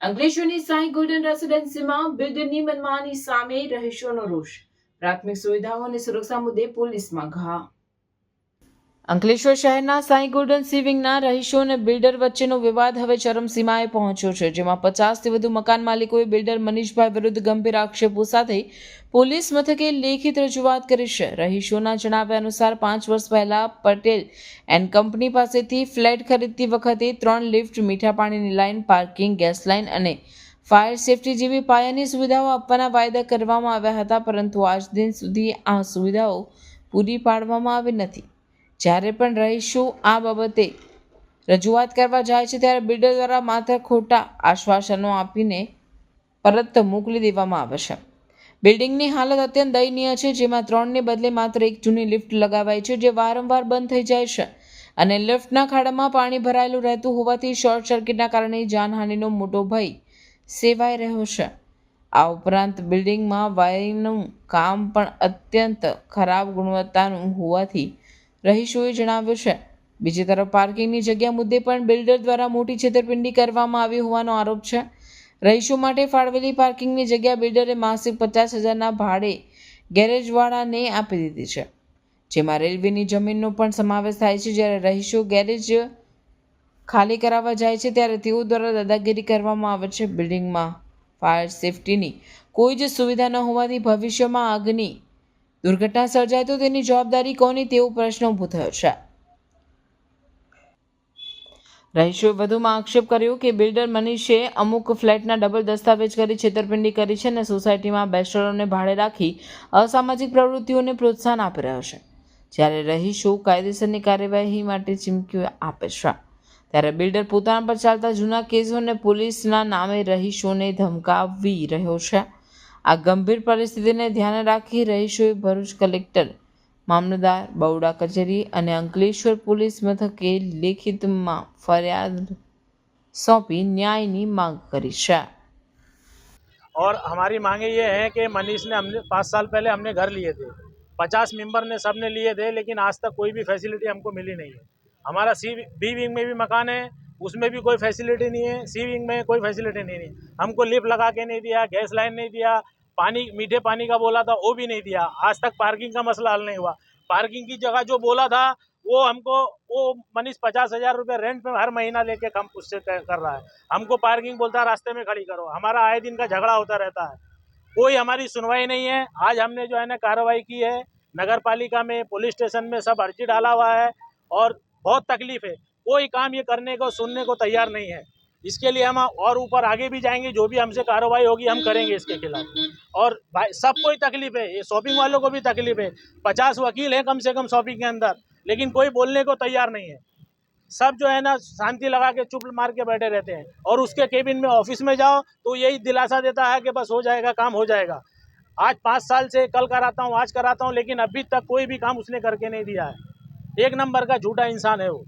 અંકલેશ્વરની Sai golden રેસિડેન્સીમાં બિલ્ડરની મનમાની સામે રહેશોનો રોષ. પ્રાથમિક સુવિધાઓ અને સુરક્ષા મુદ્દે પોલીસમાં ઘા. અંકલેશ્વર શહેરના સાંઈ ગોલ્ડન સિવિંગના રહીશો અને બિલ્ડર વચ્ચેનો વિવાદ હવે ચરમસીમાએ પહોંચ્યો છે, જેમાં પચાસથી વધુ મકાન માલિકોએ બિલ્ડર મનીષભાઈ વિરુદ્ધ ગંભીર આક્ષેપો સાથે પોલીસ મથકે લેખિત રજૂઆત કરી છે. રહીશોના જણાવ્યા અનુસાર પાંચ વર્ષ પહેલા પટેલ એન્ડ કંપની પાસેથી ફ્લેટ ખરીદતી વખતે ત્રણ લિફ્ટ, મીઠા પાણીની લાઇન, પાર્કિંગ, ગેસ લાઇન અને ફાયર સેફટી જેવી પાયાની સુવિધાઓ આપવાના વાયદા કરવામાં આવ્યા હતા, પરંતુ આજ દિન સુધી આ સુવિધાઓ પૂરી પાડવામાં આવી નથી. જ્યારે પણ રહીશું આ બાબતે રજૂઆત કરવા જાય છે ત્યારે બિલ્ડર દ્વારા માત્ર ખોટા આશ્વાસનો આપીને પરત મોકલી દેવામાં આવે છે. બિલ્ડિંગની હાલત અત્યંત દયનીય છે, જેમાં ત્રણને બદલે માત્ર એક જૂની લિફ્ટ લગાવાઈ છે, જે વારંવાર બંધ થઈ જાય છે અને લિફ્ટના ખાડામાં પાણી ભરાયેલું રહેતું હોવાથી શોર્ટ સર્કિટના કારણે જાનહાનિનો મોટો ભય સેવાઈ રહ્યો છે. આ ઉપરાંત બિલ્ડિંગમાં વાયરિંગનું કામ પણ અત્યંત ખરાબ ગુણવત્તાનું હોવાથી રહીશોએ જણાવ્યું છે. બીજી તરફ પાર્કિંગની જગ્યા મુદ્દે પણ બિલ્ડર દ્વારા મોટી છેતરપિંડી કરવામાં આવી હોવાનો આરોપ છે. રહીશો માટે ફાળવેલી પાર્કિંગની જગ્યા બિલ્ડરે માસિક પચાસ હજારના ભાડે ગેરેજવાળાને આપી દીધી છે. જેમાં રેલવેની જમીનનો પણ સમાવેશ થાય છે. જ્યારે રહીશો ગેરેજ ખાલી કરાવવા જાય છે, ત્યારે તેઓ દ્વારા દાદાગીરી કરવામાં આવે છે. બિલ્ડિંગમાં ફાયર સેફટીની કોઈ જ સુવિધા ન હોવાથી ભવિષ્યમાં આગની દુર્ઘટના સર્જાય તો તેની જવાબદારી કોની તેવો પ્રશ્ન ઊભો થયો છે. રહીશોએ વધુમાં આક્ષેપ કર્યો કે બિલ્ડર મનીષે અમુક ફ્લેટના ડબલ દસ્તાવેજ કરી છેતરપિંડી કરી છે અને સોસાયટીમાં બેસ્ટરોને ભાડે રાખી અસામાજિક પ્રવૃત્તિઓને પ્રોત્સાહન આપી રહ્યો છે. જ્યારે રહીશો કાયદેસરની કાર્યવાહી માટે ચીમકીઓ આપે છે. ત્યારે બિલ્ડર પોતાના પર ચાલતા જૂના કેસોને પોલીસના નામે રહીશોને ધમકાવી રહ્યો છે. આ ગંભીર પરિસ્થિતિને ધ્યાને રાખી રહીશોએ ભરૂચ કલેક્ટર મામલતદાર બરોડા કચેરી અને અંકલેશ્વર પોલીસ મથકે લેખિતમાં ફરિયાદ સોંપી ન્યાયની માંગ કરી છે और हमारी मांगे ये हैं कि मनीष ने हमने पाँच साल पहले हमने घर लिए थे पचास मेंबर ने सब ने लिए थे लेकिन आज तक कोई भी फैसिलिटी हमको मिली नहीं है हमारा सी बी विंग में भी मकान है उसमें भी कोई फैसिलिटी नहीं है सीविंग में कोई फैसिलिटी नहीं है। हमको लिफ्ट लगा के नहीं दिया गैस लाइन नहीं दिया, पानी, मीठे पानी का बोला था, वो भी नहीं दिया। आज तक पार्किंग का मसला हल नहीं हुआ। पार्किंग की जगह जो बोला था, वो हमको, वो मनीष पचास हज़ार रुपये रेंट में हर महीना लेके कम उससे कर कर रहा है। हमको पार्किंग बोलता है, रास्ते में खड़ी करो। हमारा आए दिन का झगड़ा होता रहता है। कोई हमारी सुनवाई नहीं है। आज हमने जो है ना कार्रवाई की है। नगर पालिका में, पुलिस स्टेशन में सब अर्जी डाला हुआ है और बहुत तकलीफ़ है। कोई काम ये करने को, सुनने को तैयार नहीं है। इसके लिए हम और ऊपर आगे भी जाएँगे, जो भी हमसे कार्रवाई होगी, हम करेंगे इसके खिलाफ। और भाई सबको ही तकलीफ़ है, ये शॉपिंग वालों को भी तकलीफ़ है। पचास वकील हैं कम से कम शॉपिंग के अंदर, लेकिन कोई बोलने को तैयार नहीं है। सब जो है ना, शांति लगा के, चुप मार के बैठे रहते हैं। और उसके केबिन में ऑफ़िस में जाओ तो यही दिलासा देता है कि बस हो जाएगा, काम हो जाएगा। आज पाँच साल से, कल कराता हूँ, आज कराता हूँ, लेकिन अभी तक कोई भी काम उसने करके नहीं दिया है। एक नंबर का झूठा इंसान है वो।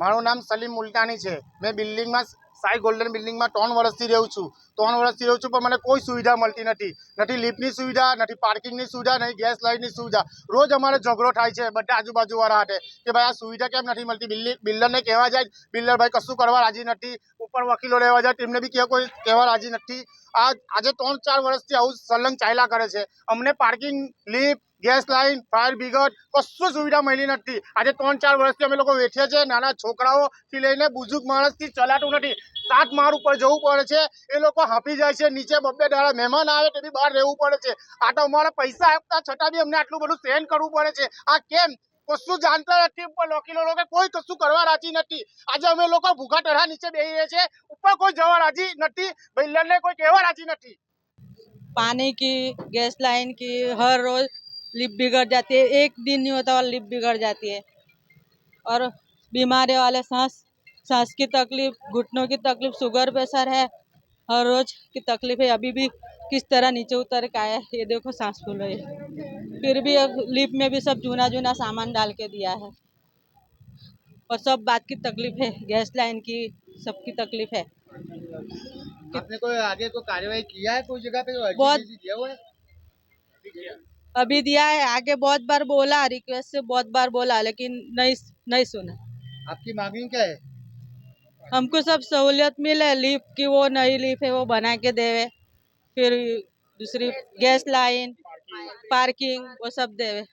મારું નામ સલીમ મુલતાની છે. મેં બિલ્ડિંગમાં સાઈ ગોલ્ડન બિલ્ડિંગમાં ત્રણ વર્ષથી રહું છું. ત્રણ વર્ષથી રહું છું પણ મને કોઈ સુવિધા મળતી નથી. નથી લિફ્ટની સુવિધા, નથી પાર્કિંગની સુવિધા નહીં ગેસ લાઇટની સુવિધા. રોજ અમારે ઝઘડો થાય છે બધા આજુબાજુવાળા હાથે કે ભાઈ આ સુવિધા કેમ નથી મળતી? બિલ્ડિંગ, બિલ્ડરને કહેવા જાય બિલ્ડર ભાઈ કશું કરવા રાજી નથી. ઉપર વકીલો લેવા જાય, તેમને બી કોઈ કહેવા રાજી નથી. આ આજે ત્રણ ચાર વર્ષથી આવું સલંગ ચાલ્યા કરે છે. અમને parking, lift, gas line fire brigade કશું સુવિધા મળી નથી. આજે ત્રણ ચાર વર્ષથી અમે લોકો વેઠીએ છીએ, નાના છોકરાઓથી લઈને બુઝુર્ગ માણસથી ચલાતું નથી. સાત માળ ઉપર જવું પડે છે, એ લોકો હાંફી જાય છે, નીચે બબ્બે દાડા મહેમાન આવે તે બી બહાર રહેવું પડે છે. આ તો અમારે પૈસા આપતા છતાં બી અમને આટલું બધું સહન કરવું પડે છે. આ કેમ? કશું જાણતા નથી ઉપર વકીલો લોકો કોઈ કશું કરવા રાજી નથી આજે અમે લોકો ભૂખા ટરા નીચે બેસીએ છીએ ઉપર કોઈ જવા રાજી નથી બિલ્ડરને કોઈ કહેવા રાજી નથી पानी की गैस लाइन की हर रोज लिप बिगड़ जाती है एक दिन नहीं होता और लिप बिगड़ जाती है और बीमारी वाले सांस सांस की तकलीफ घुटनों की तकलीफ शुगर प्रेशर है हर रोज की तकलीफ है अभी भी किस तरह नीचे उतर के आया है ये देखो सांस फूल रही है फिर भी अब लिफ्ट में भी सब जूना जूना सामान डाल के दिया है। और सब बात की तकलीफ़ है गैस लाइन की सबकी तकलीफ़ है। आपने कोई आगे कोई कार्यवाही किया है कोई जगह पे बहुत- दिया हुआ है? अभी दिया है आगे बहुत बार बोला रिक्वेस्ट से बहुत बार बोला लेकिन नहीं नहीं सुना। आपकी मांगी क्या है? हमको सब सहूलियत मिले लिफ्ट की वो नई लिफ्ट है वो बना के देवे। फिर दूसरी गैस लाइन। पार्किंग वो सब देवे